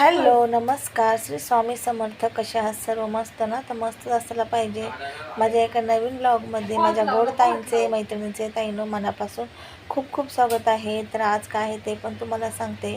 Hello नमस्कार. श्री स्वामी समर्थ कसे आहात सर्व? मस्त ना? तर मस्त असायला पाहिजे. माझ्या एका नवीन ब्लॉगमध्ये माझ्या गोड ताईंचे मैत्रिणीचे ताईंनो मनापासून खूप खूप स्वागत आहे. तर आज काय आहे ते पण तुम्हाला सांगते.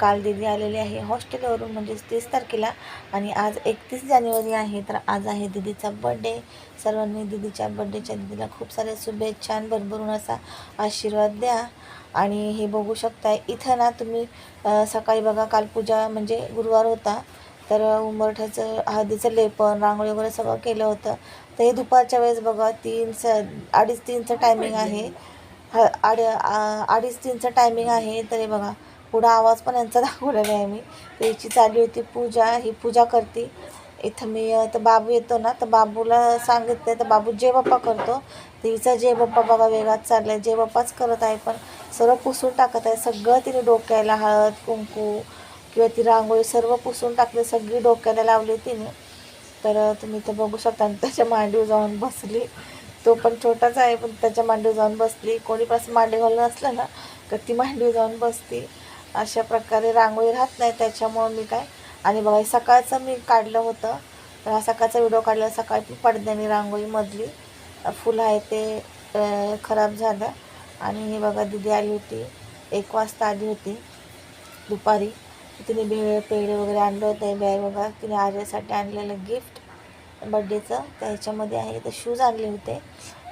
काल दिदी आलेली आहे हॉस्टेलवरून म्हणजेच तीस तारखेला आणि आज एकतीस जानेवारी आहे. तर आज आहे दिदीचा बड्डे सर्वांनी दिदीच्या बड्डेच्या दिदीला खूप साऱ्या शुभेच्छा भरभरून असा आशीर्वाद द्या. आणि हे बघू शकताय इथं ना तुम्ही सकाळी बघा काल पूजा म्हणजे गुरुवार होता. तर उंबरठ्याचं हळदीचं लेपन रांगोळी वगैरे सगळं केलं होतं. तर हे दुपारच्या वेळेस बघा तीन स अडीच तीनचं टायमिंग आहे. ह आड अडीच तीनचं टायमिंग आहे. तर हे बघा पुढं आवाज पण यांचा दाखवलेला आहे मी. तर याची चालली होती पूजा ही पूजा करते. इथं मी तर बाबू येतो ना तर बाबूला सांगितलं तर बाबू जे बाप्पा करतो तर हिचा जे बाप्पा बघा वेगात चालला आहे जे बाप्पाच करत आहे पण सर्व पुसून टाकत आहे सगळं तिने डोक्याला हळद कुंकू किंवा ती रांगोळी सर्व पुसून टाकले सगळी डोक्याला लावली तिने. तर तुम्ही इथं बघू शकता आणि त्याच्या मांडीवर जाऊन बसली. तो पण छोटाच आहे पण त्याच्या मांडीवर जाऊन बसली. कोणी पासून मांडी घालून असलं ना तर ती मांडीवर जाऊन बसती. अशा प्रकारे रांगोळी राहत नाही त्याच्यामुळं मी काय आणि बघा सकाळचं मी काढलं होतं. तर हा सकाळचा व्हिडिओ काढला सकाळची पडद्याने रांगोळीमधली फुलं आहे ते खराब झालं. आणि हे बघा दिदी आली होती. एक वाजता आली होती दुपारी. तिने भेळ पेढे वगैरे आणलं होतं. बॅग बघा तिने आर्यासाठी आणलेलं गिफ्ट. बड्डेचं त्याच्यामध्ये आहे तर शूज आणले होते.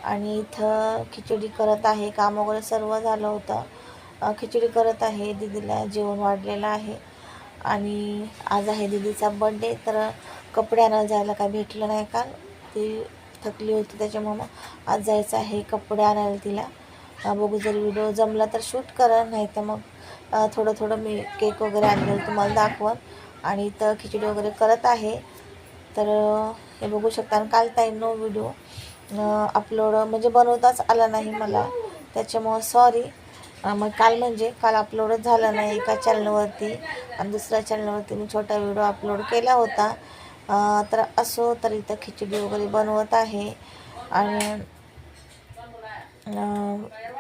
आणि इथं खिचडी करत आहे काम वगैरे सर्व झालं होतं. खिचडी करत आहे दिदीला जेवण वाढलेलं आहे. आणि आज आहे दिदीचा बड्डे तर कपडे आणायला जायला काय भेटलं नाही काल. ती थकली होती त्याच्यामुळं मग आज जायचं आहे कपडे आणायला तिला. बघू जर व्हिडिओ जमला तर शूट करा नाही तर मग थोडं थोडं मी केक वगैरे आणलेलं तुम्हाला दाखवन. आणि इथं खिचडी वगैरे करत आहे. तर हे बघू शकता आणि काल ताईंनो व्हिडिओ अपलोड म्हणजे बनवताच आला नाही मला. त्याच्यामुळं सॉरी मग काल म्हणजे काल अपलोडच झाला नाही एका चॅनलवरती आणि दुसऱ्या चॅनलवरती मी छोटा व्हिडिओ अपलोड केला होता. तर असो तर इथं खिचडी वगैरे बनवत आहे. आणि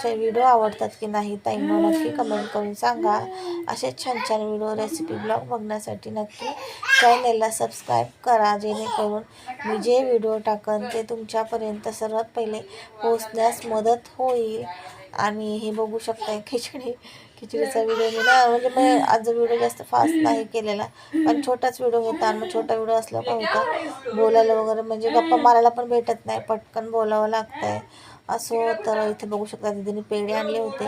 चे व्हिडिओ आवडतात की नाही ताईंनो नक्की कमेंट करून सांगा. असे छान छान व्हिडिओ रेसिपी ब्लॉग बघण्यासाठी नक्की चॅनेलला सबस्क्राईब करा. जेणेकरून मी जे व्हिडिओ टाकन ते तुमच्यापर्यंत सर्वात पहिले पोचण्यास मदत होईल. आणि हे बघू शकताय खिचडी. खिचडीचा व्हिडिओ मी ना म्हणजे मी आज व्हिडिओ जास्त फास्ट नाही केलेला पण छोटाच व्हिडिओ होता आणि मग छोटा व्हिडिओ असला पण होता. बोलायला वगैरे म्हणजे गप्पा मारायला पण भेटत नाही पटकन बोलावं लागतंय. असो तर इथे बघू शकता दिदीने पेढे आणले होते.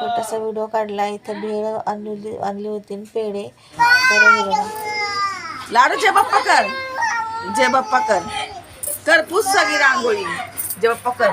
छोटासा व्हिडिओ काढला इथं भेळ आणली आणली होती आणि पेढे. तर लाडू जय बाप्पा कर जय बाप्पा कर. कर पूस सगळी रांगोळी. जय बाप्पा कर.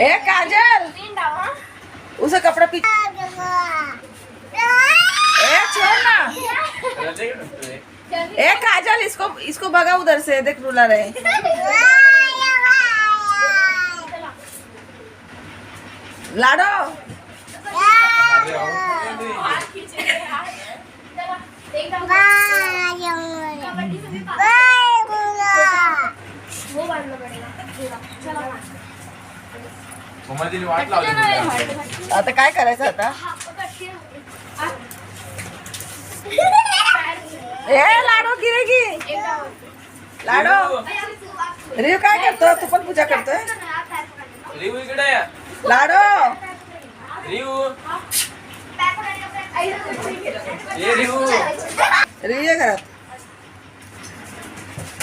ए काजल! उसे कपड़ा पी ए छोड़ ना। ए काजल इसको इसको भगा उधर से देख रुला रहे। लाडो। मम्मा वाट लावली आता काय करायचं आता? ए लाडो गिरे की लाडो. रिव काय करतो? तू पण पूजा करतोय? रिव इकडे या. लाडो. रिव ये रिव रिव ये घरात.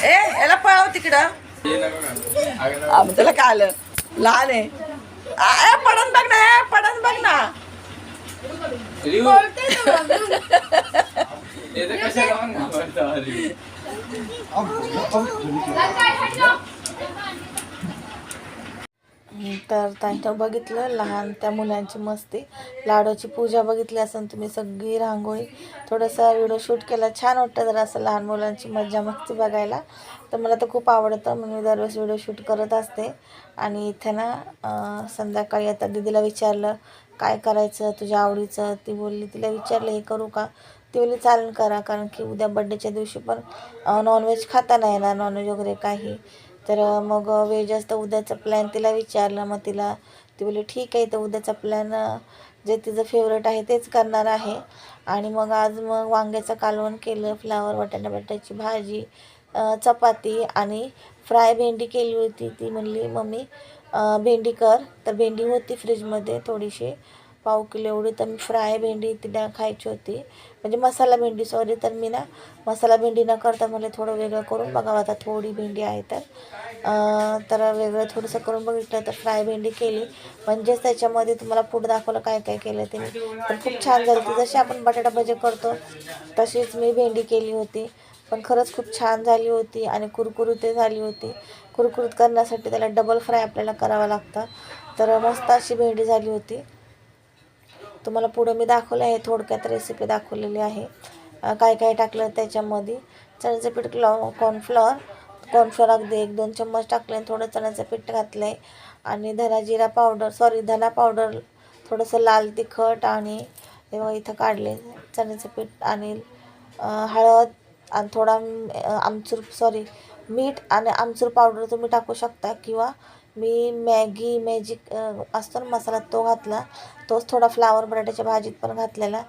ए याला पळव तिकडं. ये नका त्याला काय आलं? लहान आहे. ए, पडन बघ ना ए, पडन बघ ना पण घाबरतो रिव तर ताईनं बघितलं लहान त्या मुलांची मस्ती. लाडूची पूजा बघितली असेल तुम्ही सगळी रांगोळी. थोडंसं व्हिडिओ शूट केला. छान वाटतं जरा असं लहान मुलांची मज्जा मस्ती बघायला. तर मला तर खूप आवडतं म्हणून मी दरवेळेस व्हिडिओ शूट करत असते. आणि इथे ना संध्याकाळी आता दीदीला विचारलं काय करायचं तुझ्या आवडीचं? ती बोलली तिला विचारलं हे करू का? ती बोलली चालेल करा. कारण की उद्या बड्डेच्या दिवशी पण नॉनव्हेज खाता नाही येणार नॉनव्हेज वगैरे काही. तर मग वेळ जास्त उद्याचा प्लॅन तिला विचारलं. मग तिला ती बोलली ठीक आहे तर उद्याचा प्लॅन जे तिचं फेवरेट आहे तेच करणार आहे. आणि मग आज मग वांग्याचं कालवण केलं फ्लावर वाटाणा बटाट्याची भाजी चपाती आणि फ्राय भेंडी केली होती. ती म्हणली मम्मी भेंडी कर. तर भेंडी होती फ्रीजमध्ये थोडीशी. पाव किलो एवढी तर मी फ्राय भेंडी तिला खायची होती. म्हणजे मसाला भेंडी सॉरी तर मी ना मसाला भेंडी न करता मला थोडं वेगळं करून बघावं आता थोडी भेंडी आहे तर. तर वेगळं थोडंसं करून बघितलं तर फ्राय भेंडी केली. म्हणजेच त्याच्यामध्ये तुम्हाला पुढं दाखवलं काय काय केलं ते. पण खूप छान झाली होतं. जशी आपण बटाटा भजी करतो तशीच मी भेंडी केली होती. पण खरंच खूप छान झाली होती आणि कुरकुरीत झाली होती. कुरकुरीत करण्यासाठी त्याला डबल फ्राय आपल्याला करावं लागतं. तर मस्त अशी भेंडी झाली होती. तुम्हाला पुढं मी दाखवलं आहे थोडक्यात रेसिपी दाखवलेली आहे. काय काय टाकलं त्याच्यामध्ये? चण्याचं पीठ क्लॉ कॉर्नफ्लॉवर कॉर्नफ्लॉवर अगदी एक दोन चम्मच टाकले आणि थोडं चण्याचं पीठ घातलं आहे आणि धना जिरा पावडर सॉरी धना पावडर थोडंसं लाल तिखट आणि तेव्हा इथं काढले चण्याचं पीठ आणि हळद आणि थोडा आमचूर सॉरी मीठ आणि आमचूर पावडर तुम्ही टाकू शकता किंवा मी मॅगी मॅजिक असतो ना मसाला तो घातला. तोच थोडा फ्लावर बटाट्याच्या भाजीत पण घातलेला.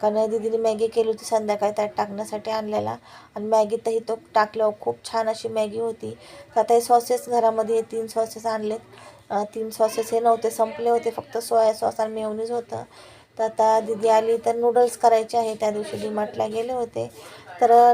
कारण दीदीने मॅगी केली होती संध्याकाळी त्यात टाकण्यासाठी आणलेला. आणि मॅगीतही तो टाकल्यावर खूप छान अशी मॅगी होती. तर आता हे सॉसेस घरामध्ये हे तीन सॉसेस आणलेत. तीन सॉसेस हे नव्हते संपले होते. फक्त सोया सॉस आणि मेवनीज होतं. तर आता दीदी आली तर नूडल्स करायचे आहे. त्या दिवशी डीमार्टला गेले होते. तर